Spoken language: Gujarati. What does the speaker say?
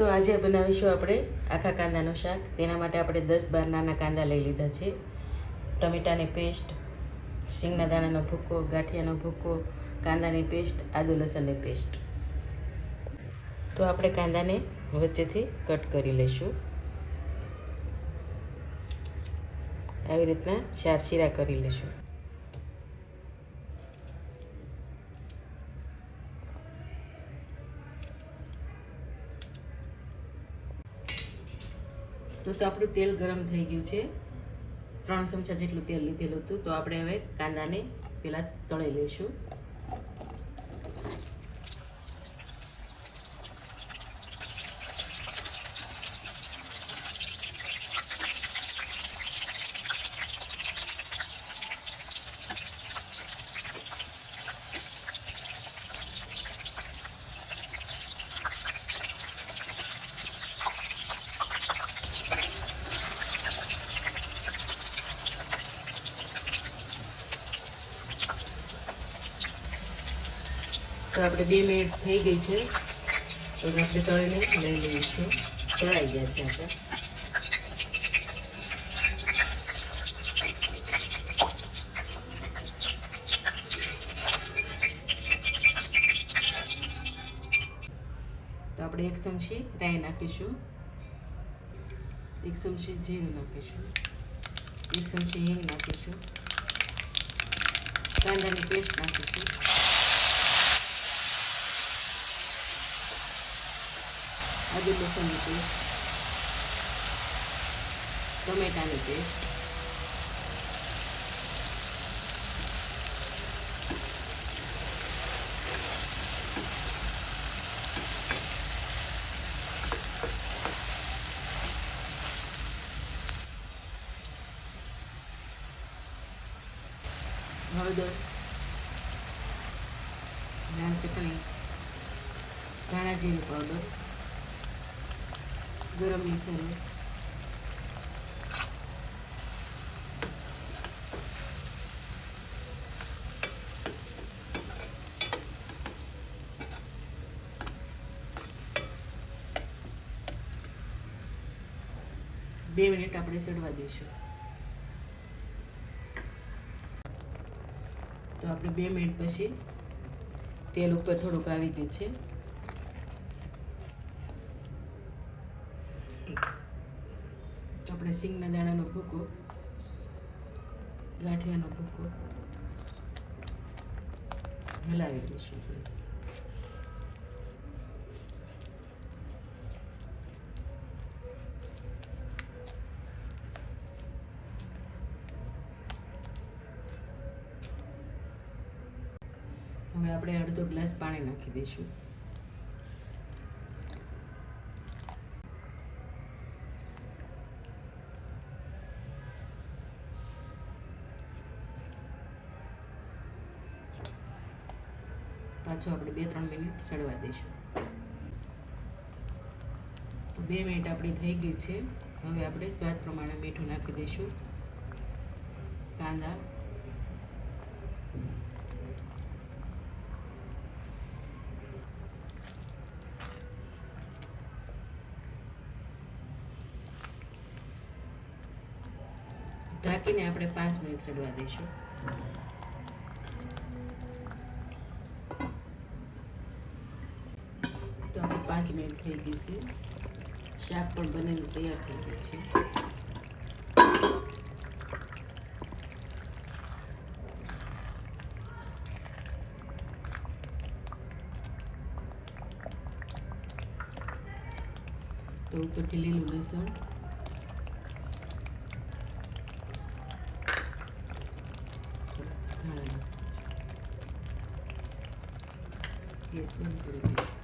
તો આજે બનાવીશું આપણે આખા કાંદાનું શાક. તેના માટે આપણે દસ બાર નાના કાંદા લઈ લીધા છે. ટમેટાની પેસ્ટ, શીંગના દાણાનો ભૂકો, ગાંઠિયાનો ભૂકો, કાંદાની પેસ્ટ, આદુ લસણની પેસ્ટ. તો આપણે કાંદાને વચ્ચેથી કટ કરી લઈશું. આવી રીતના ચીરા કરી લઈશું. તો તો આપણું તેલ ગરમ થઈ ગયું છે. ત્રણ ચમચા જેટલું તેલ લીધેલું હતું. તો આપણે હવે કાંદાને પહેલાં તળી લઈશું. તો આપણે બે મિનિટ થઈ ગઈ છે. તો આપણે તળીને લઈ લઈશું. તળાઈ ગયા છે આપણે. તો આપણે એક ચમચી રાઈ નાખીશું. એક ચમચી જીરું નાખીશું. એક ચમચી હિંગ નાખીશું. કાંદાની પેસ્ટ નાખીશું. આદુ લસણની પેસ્ટ ટમેટાની પેસ્ટ હળદર લાલ ચટણી. ધાણા પાવડર ગરમ મસાલો બે મિનિટ આપણે સડવા દઈશું. તો આપણે બે મિનિટ પછી તેલ ઉપર થોડુંક આવી ગયું છે. આપણે સિંગના દાણાનો ભૂકો, ગાંઠિયાનો ભૂકો હલાવી દઈશું હવે આપણે અડધો ગ્લાસ પાણી નાખી દઈશું. પાછો આપણે બે, ત્રણ મિનિટ સડવા દઈશું. બે મિનિટ આપણી થઈ ગઈ છે. હવે આપણે સ્વાદ પ્રમાણે મીઠું નાખી દઈશું. કાંદા. ઢાંકીને આપણે પાંચ મિનિટ ચડવા દઈશું. પાંચ મિનિટ થઈ ગઈ છે. શાક પણ બનીને તૈયાર થઈ ગયું છે. તો ઉપરથી લીલું લસણ. Yes, કરી દઈશું